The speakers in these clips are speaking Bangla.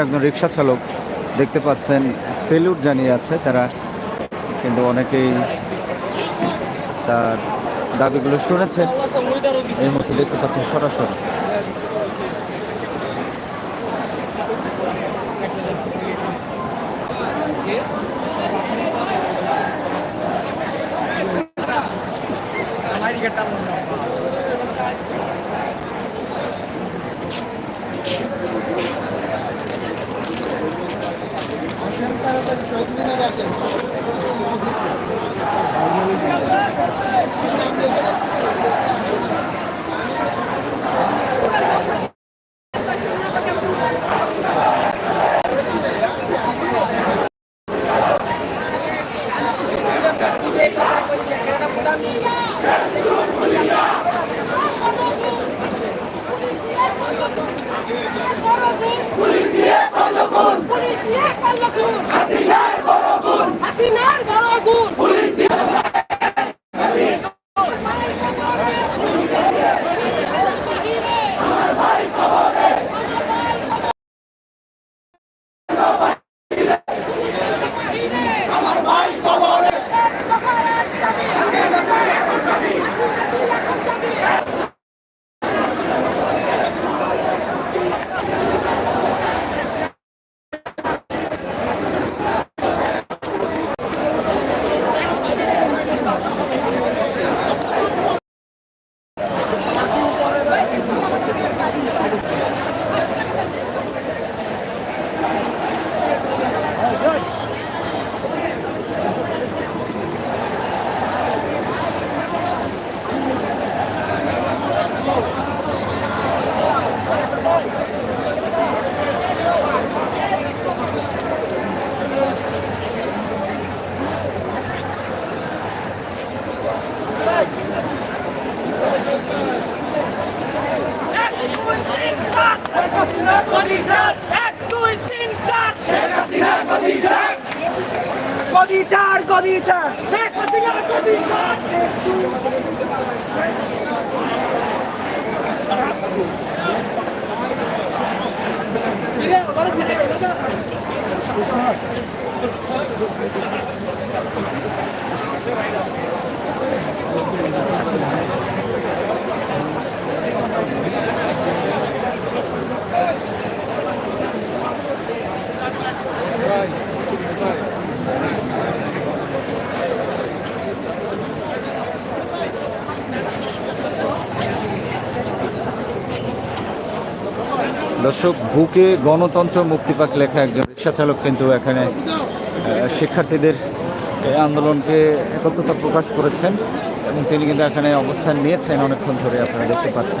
একজন রিক্সা চালক দেখতে পাচ্ছেন, সেলুট জানিয়ে আছে তারা। কিন্তু অনেকেই তার দাবিগুলো শুনেছেন। এই মধ্যে দেখতে পাচ্ছেন সরাসরি। হাসিনার বড় গুণ এক দুই তিন চার গদি চার গদি চার শেখ হাসিনার গদি চার দর্শক, বুকে গণতন্ত্র মুক্তি পাক লেখা একজন রিক্সা চালক কিন্তু এখানে শিক্ষার্থীদের আন্দোলনকে একত্রতা প্রকাশ করেছেন এবং তিনি কিন্তু এখানে অবস্থান নিয়েছেন অনেকক্ষণ ধরে, আপনারা দেখতে পাচ্ছেন।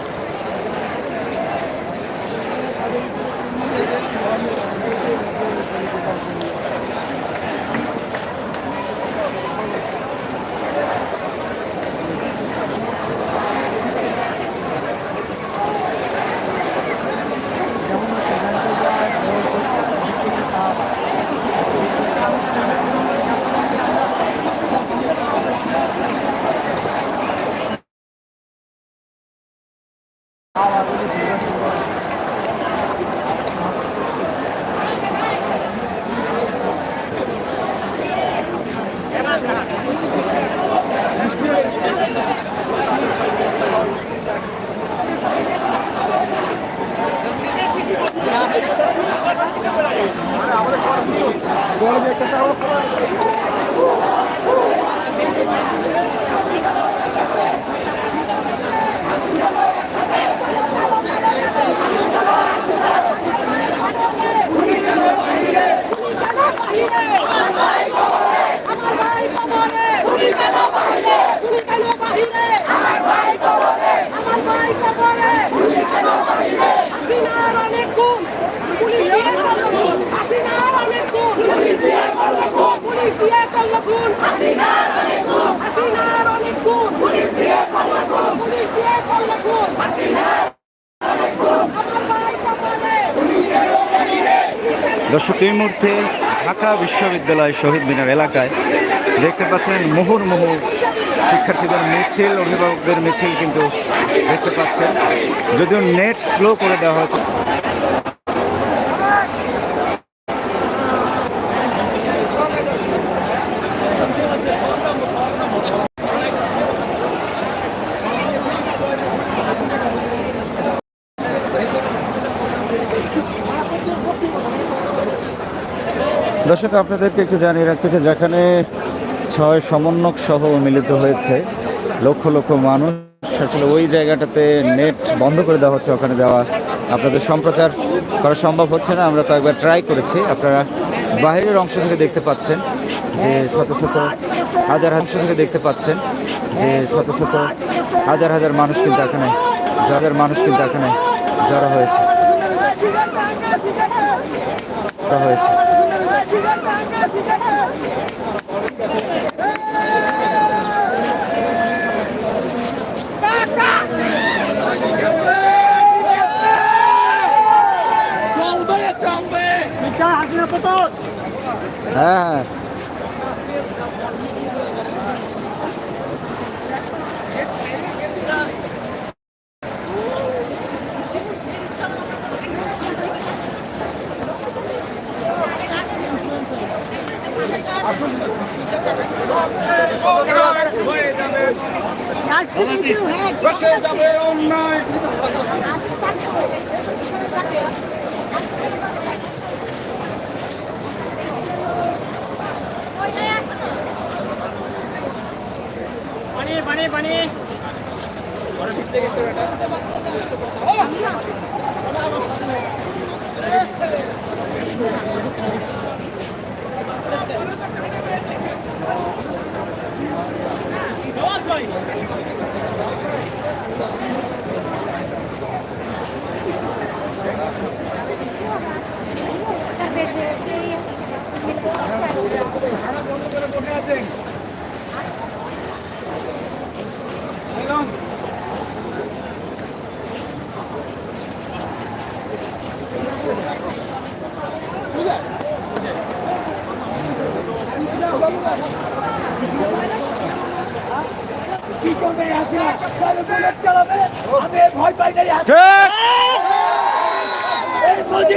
করল খুন হাসিনার দর্শক, এই মুহূর্তে ঢাকা বিশ্ববিদ্যালয় শহীদ মিনার এলাকায় দেখতে পাচ্ছেন মুহুর মুহু শিক্ষার্থীদের মিছিল, অভিভাবকদের মিছিল কিন্তু দেখতে পাচ্ছেন। যদিও নেট স্লো করে দেওয়া হয়েছে দর্শক, আপনাদেরকে একটু জানিয়ে রাখতে চাই, যেখানে ছয় সমন্বয়ক সহ মিলিত হয়েছে লক্ষ লক্ষ মানুষ। আসলে ওই জায়গাটাতে নেট বন্ধ করে দেওয়া হচ্ছে, ওখানে দেওয়া আপনাদের সম্প্রচার করা সম্ভব হচ্ছে না। আমরা তো একবার ট্রাই করেছি। আপনারা বাইরের অংশ থেকে দেখতে পাচ্ছেন যে শত শত, হাজার অংশ থেকে দেখতে পাচ্ছেন যে শত শত, হাজার হাজার মানুষ কিন্তু এখানে, হাজার মানুষ কিন্তু এখানে জড়ো হয়েছে। হয়েছে। 打打！准备，备！你家孩子不走。哎。হাসিনা পতন হ্যাঁ পানি পানি পানি কি করবে হাসিনা তাহলে বুলেট চালাবে আমি এর ভয় পাই না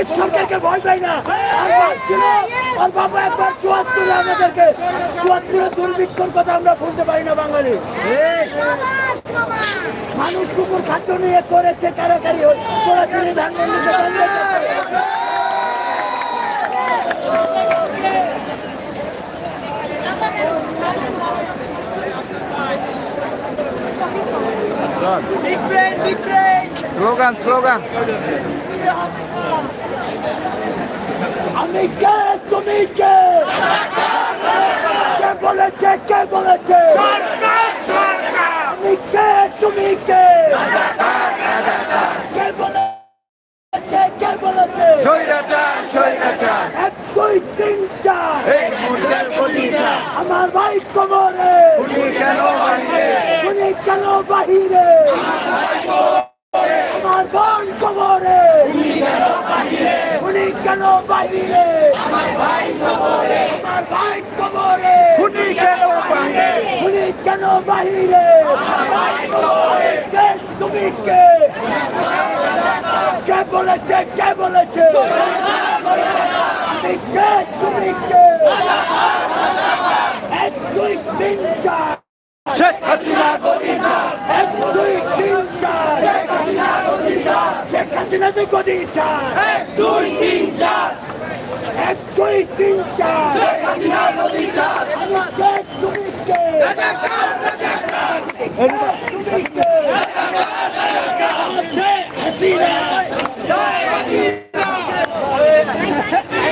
ঠিক এই মুজিব ভয় পাই না। আর বাবা, একবার চুয়াত্তরে আমাদেরকে চুয়াত্তরে দুর্ভিক্ষর কথা আমরা ভুলতে পারি না বাঙালি। মানুষ কুকুর খাদ্য নিয়ে করেছে কারাকারি বন্ধ করতে। Slogan slogan. আমি কে তুমি কে কে বলেছে কে বলেছে? আমি কে তুমি কে কে বলেছে কে বলেছে? স্বৈরাচার স্বৈরাচার। এক দুই তিন চার। এই মুহূর্তের প্রতিষ্ঠা আমার ভাই কবরে। উনি কেন বাইরে? উনি কেন বাহিরে? আমার বোন কবরে উনি কেন বাহিরে? আমার ভাই কবরে উনি কেন বাইরে উনি কেন বাহিরে? কে তুমি কে? কে বলেছে কে বলেছে? তুমি কে? এক, দুই, তিন, চার শেখ হাসিনা এক দুই তিন চার শেখ হাসিনা তুই গদি চার এক দুই তিন চার। এক দুই তিন চার। শেখ হাসিনা গদি চার আমি কে তুমি কে তুমি কে শেখ হাসিনা।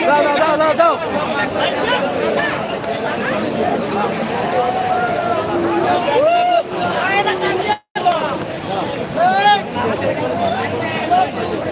দাও দাও দাও দাও।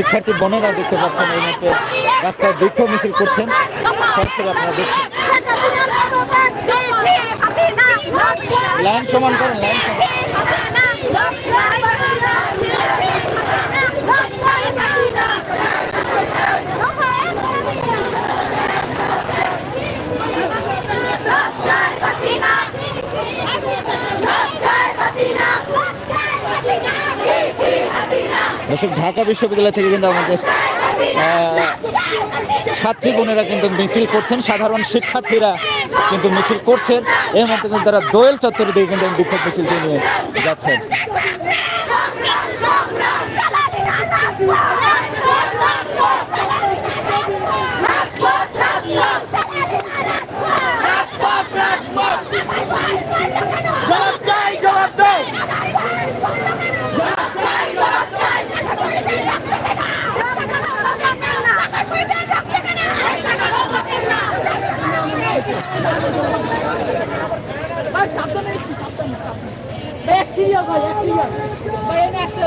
শিক্ষার্থী বোনেরা দেখতে পাচ্ছেন এই মুহূর্তে রাস্তায় বিক্ষোভ মিছিল করছেন। আপনারা দেখছেন। লাইন সমান করেন, লাইন সমান। দর্শক, ঢাকা বিশ্ববিদ্যালয় থেকে কিন্তু আমাদের ছাত্রী বোনেরা কিন্তু মিছিল করছেন। সাধারণ শিক্ষার্থীরা কিন্তু মিছিল করছেন। এর মধ্যে কিন্তু তারা দোয়েল চত্বরের দিকে কিন্তু বিক্ষোভ মিছিলটি নিয়ে যাচ্ছেন।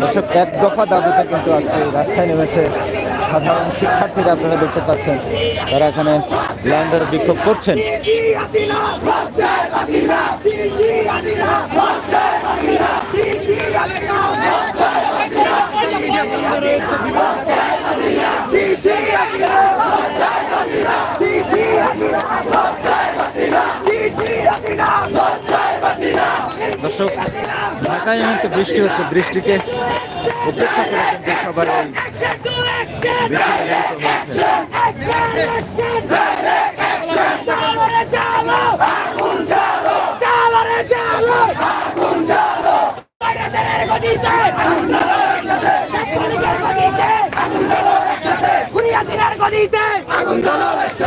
দর্শক, এক দফা দাবিতে কিন্তু আজকে রাস্তায় নেমেছে সাধারণ শিক্ষার্থীরা, আপনারা দেখতে পাচ্ছেন তারা এখানে ল্যান্ডার বিক্ষোভ করছেন। দর্শক ঢাকায় মুহূর্তে বৃষ্টি হচ্ছে বৃষ্টিকে উপেক্ষা করে কিন্তু সবাই এই মিছিলে মিলিত হয়েছে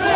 ঠিক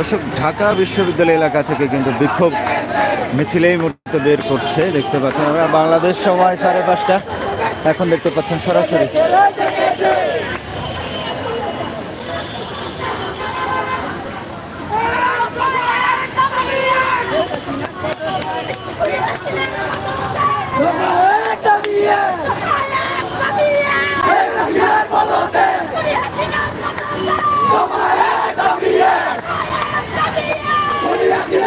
দর্শক ঢাকা বিশ্ববিদ্যালয় এলাকা থেকে কিন্তু বিক্ষোভ মিছিলেই মুহূর্তে বের করছে দেখতে পাচ্ছেন আমরা বাংলাদেশ সময় সাড়ে পাঁচটা এখন দেখতে পাচ্ছেন সরাসরি Yeah!